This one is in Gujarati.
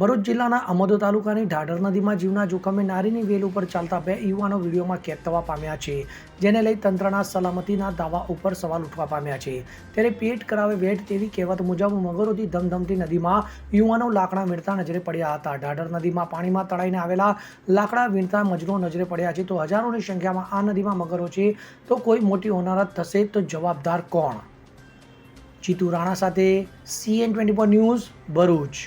ભરૂચ જિલ્લાના અમદો તાલુકાની ઢાઢર નદીમાં જીવના જોખમે નારીની વેલ ઉપર ચાલતા બે યુવાનો વિડીયોમાં કેદ થવા પામ્યા છે, જેને લઈ તંત્રના સલામતીના દાવા ઉપર સવાલ ઉઠવા પામ્યા છે. ત્યારે પેટ કરાવે વેટ તેવી કહેવત મુજબ મગરોથી ધમધમતી નદીમાં યુવાનો લાકડા વીણતા નજરે પડ્યા હતા. ઢાઢર નદીમાં પાણીમાં તળાઈને આવેલા લાકડા વીણતા મજરો નજરે પડ્યા છે. તો હજારોની સંખ્યામાં આ નદીમાં મગરો છે. તો કોઈ મોટી હોનારત થશે તો જવાબદાર કોણ? જીતુ રાણા સાથે CN twenty four news Bharuch.